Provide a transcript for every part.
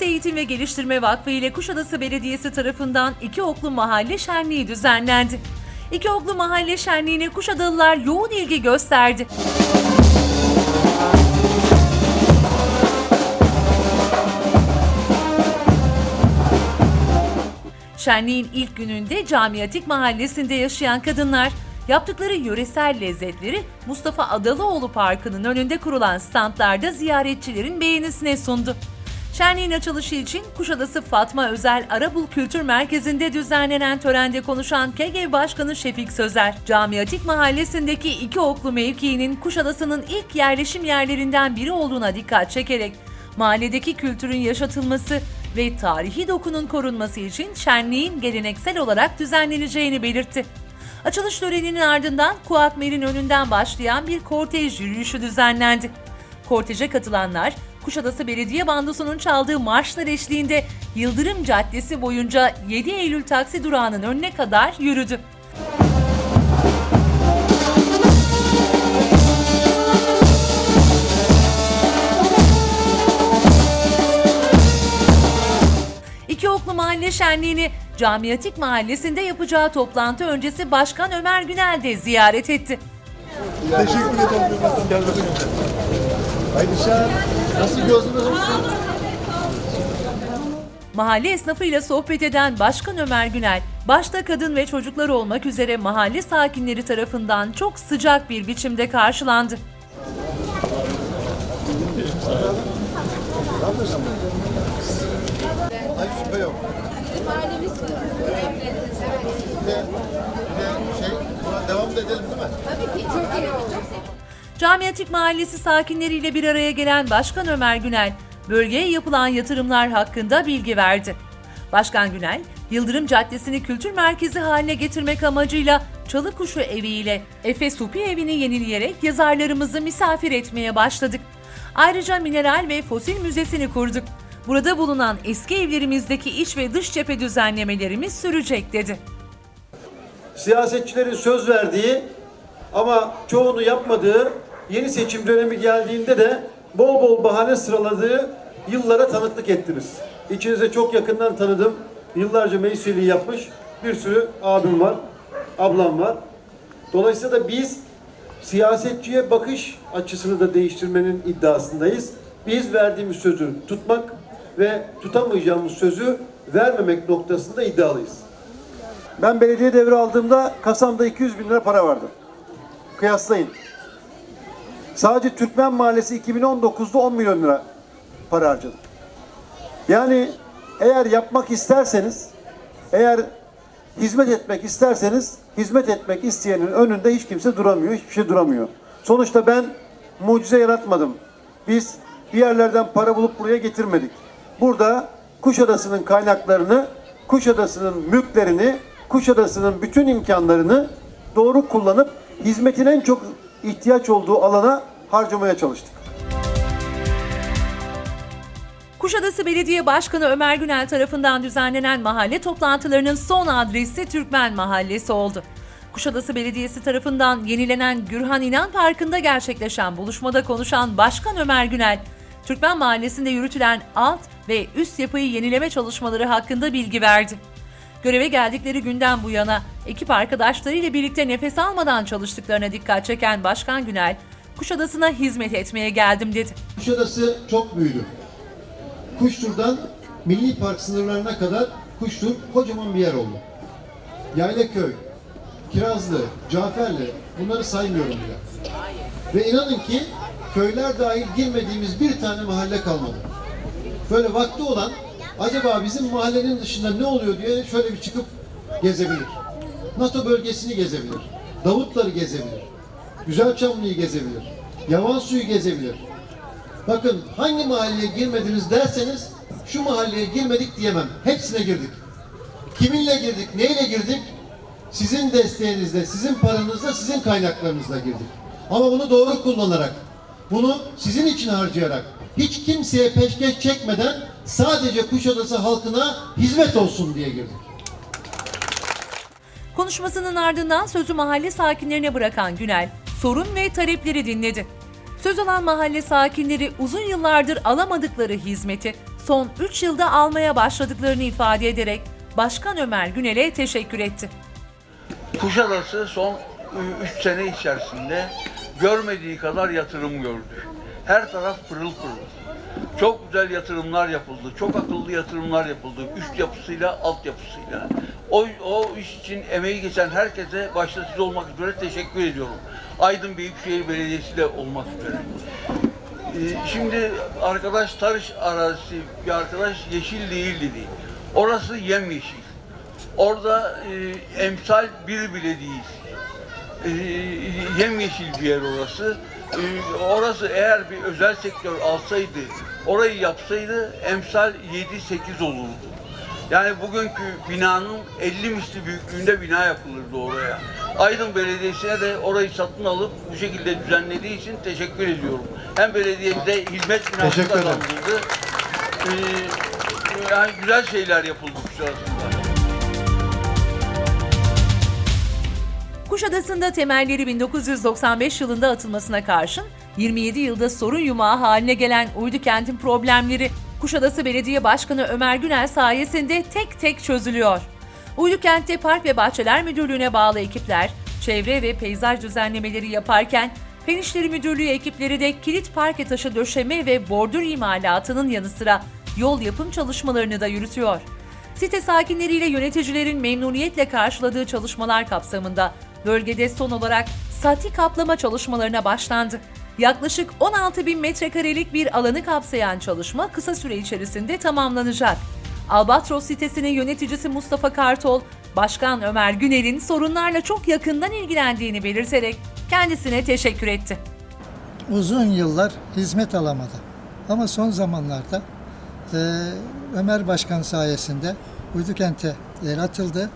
Kuşadası Eğitim ve Geliştirme Vakfı ile Kuşadası Belediyesi tarafından İki Oklu Mahalle Şenliği düzenlendi. İki Oklu Mahalle Şenliği'ne Kuşadalılar yoğun ilgi gösterdi. Şenliğin ilk gününde Camiatik Mahallesi'nde yaşayan kadınlar yaptıkları yöresel lezzetleri Mustafa Adalıoğlu Parkı'nın önünde kurulan standlarda ziyaretçilerin beğenisine sundu. Şenliğin açılışı için Kuşadası Fatma Özel Arabul Kültür Merkezi'nde düzenlenen törende konuşan KGV Başkanı Şefik Sözer, Camiatik Mahallesi'ndeki iki oklu mevkiinin Kuşadası'nın ilk yerleşim yerlerinden biri olduğuna dikkat çekerek mahalledeki kültürün yaşatılması ve tarihi dokunun korunması için şenliğin geleneksel olarak düzenleneceğini belirtti. Açılış töreninin ardından Kuatmer'in önünden başlayan bir kortej yürüyüşü düzenlendi. Korteje katılanlar Kuşadası Belediye Bandosu'nun çaldığı marşlar eşliğinde Yıldırım Caddesi boyunca 7 Eylül taksi durağının önüne kadar yürüdü. İki Oklu Mahalle Şenliği'ni Camiatik Mahallesi'nde yapacağı toplantı öncesi Başkan Ömer Günel de ziyaret etti. Teşekkür ederim. Şahan. Nasıl gördünüz? Mahalle esnafıyla sohbet eden Başkan Ömer Günel, başta kadın ve çocuklar olmak üzere mahalle sakinleri tarafından çok sıcak bir biçimde karşılandı. Hayır şüphe yok. Bir de, bir de şey, buna devam da edelim değil mi? Camiatik Mahallesi sakinleriyle bir araya gelen Başkan Ömer Günel, bölgeye yapılan yatırımlar hakkında bilgi verdi. Başkan Günel, Yıldırım Caddesi'ni kültür merkezi haline getirmek amacıyla Çalıkuşu Evi ile Efe Supi Evi'ni yenileyerek yazarlarımızı misafir etmeye başladık. Ayrıca mineral ve fosil müzesini kurduk. Burada bulunan eski evlerimizdeki iç ve dış cephe düzenlemelerimiz sürecek dedi. siyasetçilerin söz verdiği ama çoğunu yapmadığı yeni seçim dönemi geldiğinde de bol bol bahane sıraladığı yıllara tanıklık ettiniz. İçinize çok yakından tanıdım. Yıllarca meclis üyeliği yapmış bir sürü abim var, ablam var. Dolayısıyla da biz siyasetçiye bakış açısını da değiştirmenin iddiasındayız. Biz verdiğimiz sözü tutmak ve tutamayacağımız sözü vermemek noktasında iddialıyız. Ben belediye devri aldığımda kasamda 200 bin lira para vardı. Kıyaslayın. Sadece Türkmen Mahallesi 2019'da 10 milyon lira para harcadı. Yani eğer yapmak isterseniz, eğer hizmet etmek isterseniz, hizmet etmek isteyenin önünde hiç kimse duramıyor, hiçbir şey duramıyor. Sonuçta ben mucize yaratmadım. Biz bir yerlerden para bulup buraya getirmedik. Burada Kuşadası'nın kaynaklarını, Kuşadası'nın mülklerini, Kuşadası'nın bütün imkanlarını doğru kullanıp hizmetin en çok ihtiyaç olduğu alana harcamaya çalıştık. Kuşadası Belediye Başkanı Ömer Günel tarafından düzenlenen mahalle toplantılarının son adresi Türkmen Mahallesi oldu. Kuşadası Belediyesi tarafından yenilenen Gürhan İnan Parkı'nda gerçekleşen buluşmada konuşan Başkan Ömer Günel, Türkmen Mahallesi'nde yürütülen alt ve üst yapıyı yenileme çalışmaları hakkında bilgi verdi. Göreve geldikleri günden bu yana ekip arkadaşlarıyla birlikte nefes almadan çalıştıklarına dikkat çeken Başkan Günel, Kuşadası'na hizmet etmeye geldim dedi. Kuşadası çok büyüdü. Kuştur'dan Milli Park sınırlarına kadar Kuştur kocaman bir yer oldu. Yaylaköy, Kirazlı, Caferli bunları saymıyorum bile. Ve inanın ki köyler dahil girmediğimiz bir tane mahalle kalmadı. Böyle vakti olan acaba bizim mahallenin dışında ne oluyor diye şöyle bir çıkıp gezebilir. NATO bölgesini gezebilir. Davutları gezebilir. Güzelçamlı'yı gezebilir. Yavan suyu gezebilir. Bakın hangi mahalleye girmediniz derseniz şu mahalleye girmedik diyemem. Hepsine girdik. Kiminle girdik, neyle girdik? Sizin desteğinizle, sizin paranızla, sizin kaynaklarınızla girdik. Ama bunu doğru kullanarak, bunu sizin için harcayarak, hiç kimseye peşkeş çekmeden sadece Kuşadası halkına hizmet olsun diye girdik. Konuşmasının ardından sözü mahalle sakinlerine bırakan Günel, sorun ve talepleri dinledi. Söz alan mahalle sakinleri uzun yıllardır alamadıkları hizmeti son 3 yılda almaya başladıklarını ifade ederek Başkan Ömer Günel'e teşekkür etti. Kuşadası son 3 sene içerisinde görmediği kadar yatırım gördü. Her taraf pırıl pırıl. Çok güzel yatırımlar yapıldı. Çok akıllı yatırımlar yapıldı. Üst yapısıyla, altyapısıyla. O, o iş için emeği geçen herkese başta siz olmak üzere teşekkür ediyorum. Aydın Büyükşehir Belediyesi de olmak üzere. Ee, Şimdi arkadaş tarış arazisi bir arkadaş yeşil değil dedi. Orası yemyeşil. Orada e, emsal bir bile değil. E, yemyeşil bir yer orası. E, orası eğer bir özel sektör alsaydı, orayı yapsaydı emsal 7-8 olurdu. Yani bugünkü binanın 50 misli büyüklüğünde bina yapılırdı oraya. Aydın Belediyesi'ne de orayı satın alıp bu şekilde düzenlediği için teşekkür ediyorum. Hem belediyemize hizmet binası Teşekkür ederim. kazandırdı. Ee, yani güzel şeyler yapıldı Kuşadası'nda. Kuşadası'nda temelleri 1995 yılında atılmasına karşın 27 yılda sorun yumağı haline gelen Uydu kentin problemleri Kuşadası Belediye Başkanı Ömer Günel sayesinde tek tek çözülüyor. Uydu kentte Park ve Bahçeler Müdürlüğü'ne bağlı ekipler çevre ve peyzaj düzenlemeleri yaparken Fen Müdürlüğü ekipleri de kilit parke taşı döşeme ve bordür imalatının yanı sıra yol yapım çalışmalarını da yürütüyor. Site sakinleriyle yöneticilerin memnuniyetle karşıladığı çalışmalar kapsamında bölgede son olarak sati kaplama çalışmalarına başlandı. Yaklaşık 16 bin metrekarelik bir alanı kapsayan çalışma kısa süre içerisinde tamamlanacak. Albatros sitesinin yöneticisi Mustafa Kartol, Başkan Ömer Güner'in sorunlarla çok yakından ilgilendiğini belirterek kendisine teşekkür etti. uzun yıllar hizmet alamadı. Ama son zamanlarda e, Ömer Başkan sayesinde Uydukent'e yer atıldı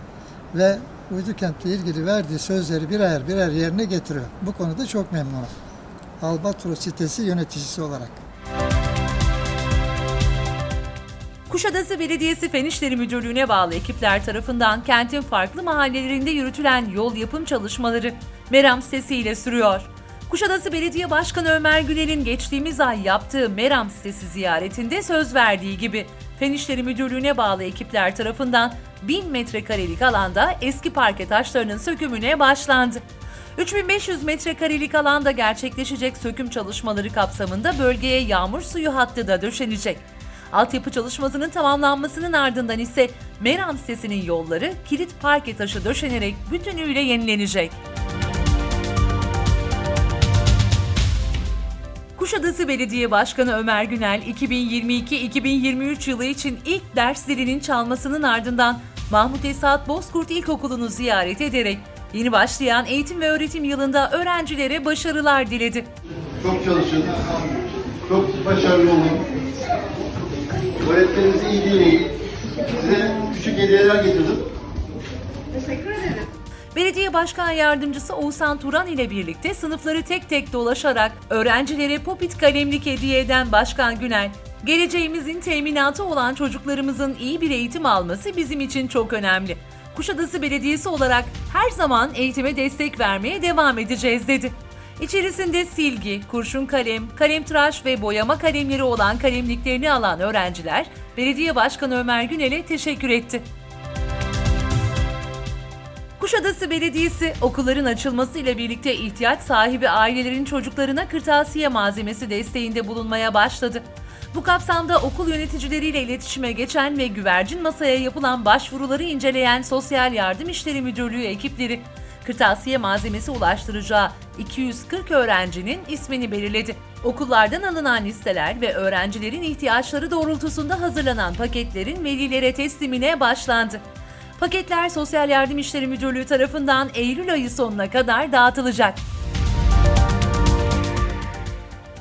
ve Uydukent'le ilgili verdiği sözleri birer birer yerine getiriyor. Bu konuda çok memnunum. Albatros sitesi yöneticisi olarak. Kuşadası Belediyesi Fen İşleri Müdürlüğü'ne bağlı ekipler tarafından kentin farklı mahallelerinde yürütülen yol yapım çalışmaları Meram sitesiyle sürüyor. Kuşadası Belediye Başkanı Ömer Günel'in geçtiğimiz ay yaptığı Meram sitesi ziyaretinde söz verdiği gibi Fen İşleri Müdürlüğü'ne bağlı ekipler tarafından 1000 metrekarelik alanda eski parke taşlarının sökümüne başlandı. 3500 metrekarelik alanda gerçekleşecek söküm çalışmaları kapsamında bölgeye yağmur suyu hattı da döşenecek. Altyapı çalışmasının tamamlanmasının ardından ise Meram sitesinin yolları kilit parke taşı döşenerek bütünüyle yenilenecek. Kuşadası Belediye Başkanı Ömer Günel 2022-2023 yılı için ilk ders zilinin çalmasının ardından Mahmut Esat Bozkurt İlkokulu'nu ziyaret ederek yeni başlayan eğitim ve öğretim yılında öğrencilere başarılar diledi. Çok çalışın. Çok başarılı olun. Öğretmeninizi iyi dinleyin. Size küçük hediyeler getirdim. Belediye Başkan Yardımcısı Oğuzhan Turan ile birlikte sınıfları tek tek dolaşarak öğrencilere popit kalemlik hediye eden Başkan Günel, geleceğimizin teminatı olan çocuklarımızın iyi bir eğitim alması bizim için çok önemli. Kuşadası Belediyesi olarak her zaman eğitime destek vermeye devam edeceğiz dedi. İçerisinde silgi, kurşun kalem, kalem tıraş ve boyama kalemleri olan kalemliklerini alan öğrenciler, Belediye Başkanı Ömer Günel'e teşekkür etti. Kuşadası Belediyesi okulların açılması ile birlikte ihtiyaç sahibi ailelerin çocuklarına kırtasiye malzemesi desteğinde bulunmaya başladı. Bu kapsamda okul yöneticileriyle iletişime geçen ve güvercin masaya yapılan başvuruları inceleyen Sosyal Yardım İşleri Müdürlüğü ekipleri kırtasiye malzemesi ulaştıracağı 240 öğrencinin ismini belirledi. Okullardan alınan listeler ve öğrencilerin ihtiyaçları doğrultusunda hazırlanan paketlerin velilere teslimine başlandı. Paketler Sosyal Yardım İşleri Müdürlüğü tarafından Eylül ayı sonuna kadar dağıtılacak.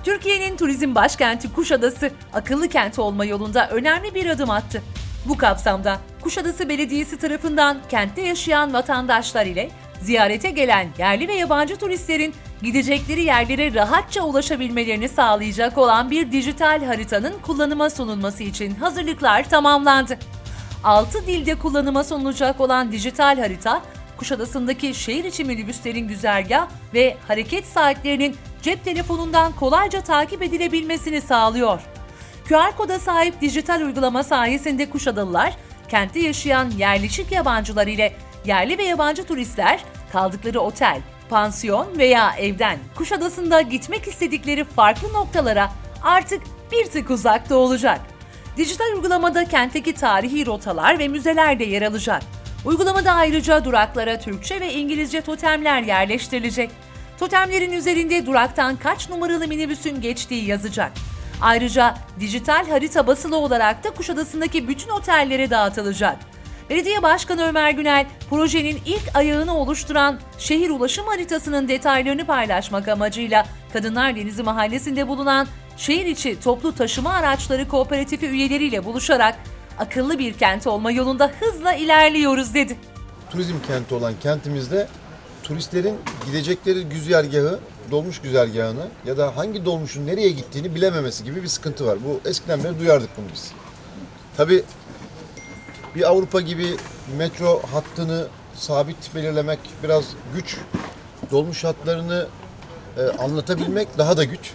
Türkiye'nin turizm başkenti Kuşadası akıllı kent olma yolunda önemli bir adım attı. Bu kapsamda Kuşadası Belediyesi tarafından kentte yaşayan vatandaşlar ile ziyarete gelen yerli ve yabancı turistlerin gidecekleri yerlere rahatça ulaşabilmelerini sağlayacak olan bir dijital haritanın kullanıma sunulması için hazırlıklar tamamlandı. 6 dilde kullanıma sunulacak olan dijital harita, Kuşadası'ndaki şehir içi minibüslerin güzergah ve hareket saatlerinin cep telefonundan kolayca takip edilebilmesini sağlıyor. QR koda sahip dijital uygulama sayesinde Kuşadalılar, kentte yaşayan yerleşik yabancılar ile yerli ve yabancı turistler kaldıkları otel, pansiyon veya evden Kuşadası'nda gitmek istedikleri farklı noktalara artık bir tık uzakta olacak. Dijital uygulamada kentteki tarihi rotalar ve müzeler de yer alacak. Uygulamada ayrıca duraklara Türkçe ve İngilizce totemler yerleştirilecek. Totemlerin üzerinde duraktan kaç numaralı minibüsün geçtiği yazacak. Ayrıca dijital harita basılı olarak da Kuşadası'ndaki bütün otellere dağıtılacak. Belediye Başkanı Ömer Günel, projenin ilk ayağını oluşturan şehir ulaşım haritasının detaylarını paylaşmak amacıyla Kadınlar Denizi Mahallesi'nde bulunan şehir içi toplu taşıma araçları kooperatifi üyeleriyle buluşarak akıllı bir kent olma yolunda hızla ilerliyoruz dedi. turizm kenti olan kentimizde turistlerin gidecekleri güzergahı, dolmuş güzergahını ya da hangi dolmuşun nereye gittiğini bilememesi gibi bir sıkıntı var. Bu eskiden beri duyardık bunu biz. Tabii bir Avrupa gibi metro hattını sabit belirlemek biraz güç. Dolmuş hatlarını e, anlatabilmek daha da güç.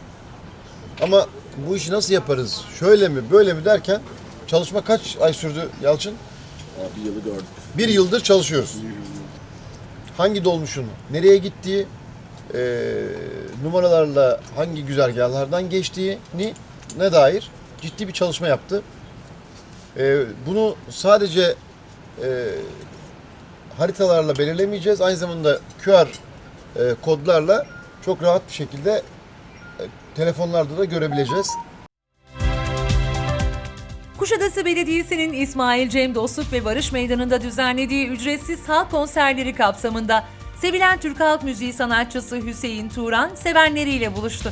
Ama bu işi nasıl yaparız? Şöyle mi, böyle mi derken çalışma kaç ay sürdü Yalçın? Bir yılı gördük. Bir yıldır çalışıyoruz. Hangi dolmuşun nereye gittiği, e, numaralarla hangi güzergahlardan geçtiğini ne dair ciddi bir çalışma yaptı. E, bunu sadece e, haritalarla belirlemeyeceğiz. Aynı zamanda QR e, kodlarla çok rahat bir şekilde e, telefonlarda da görebileceğiz. Kuşadası Belediyesi'nin İsmail Cem Dostluk ve Barış Meydanı'nda düzenlediği ücretsiz halk konserleri kapsamında sevilen Türk halk müziği sanatçısı Hüseyin Turan sevenleriyle buluştu.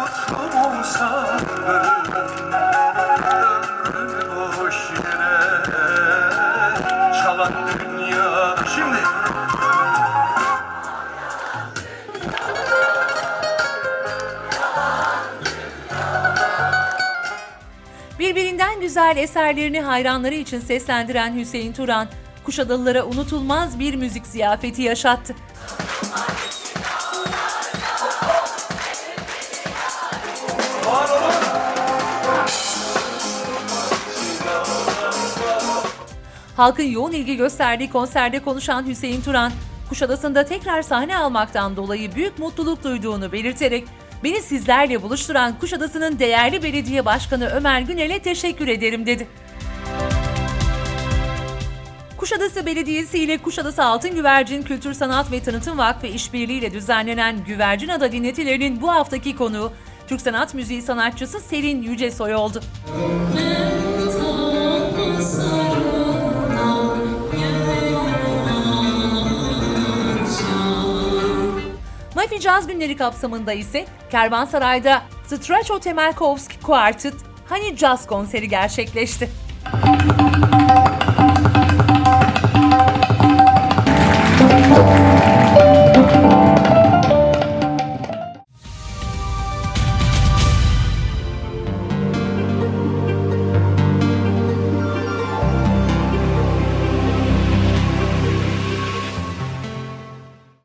Mutlu olsan Güzel eserlerini hayranları için seslendiren Hüseyin Turan, Kuşadalılara unutulmaz bir müzik ziyafeti yaşattı. Halkın yoğun ilgi gösterdiği konserde konuşan Hüseyin Turan, Kuşadası'nda tekrar sahne almaktan dolayı büyük mutluluk duyduğunu belirterek beni sizlerle buluşturan Kuşadası'nın değerli belediye başkanı Ömer Günel'e teşekkür ederim dedi. Kuşadası Belediyesi ile Kuşadası Altın Güvercin Kültür Sanat ve Tanıtım Vakfı işbirliğiyle düzenlenen Güvercin Ada dinletilerinin bu haftaki konuğu Türk sanat müziği sanatçısı Selin Yücesoy oldu. Mafi Caz Günleri kapsamında ise Kervansaray'da Stracho Temelkovski Quartet Hani Jazz konseri gerçekleşti.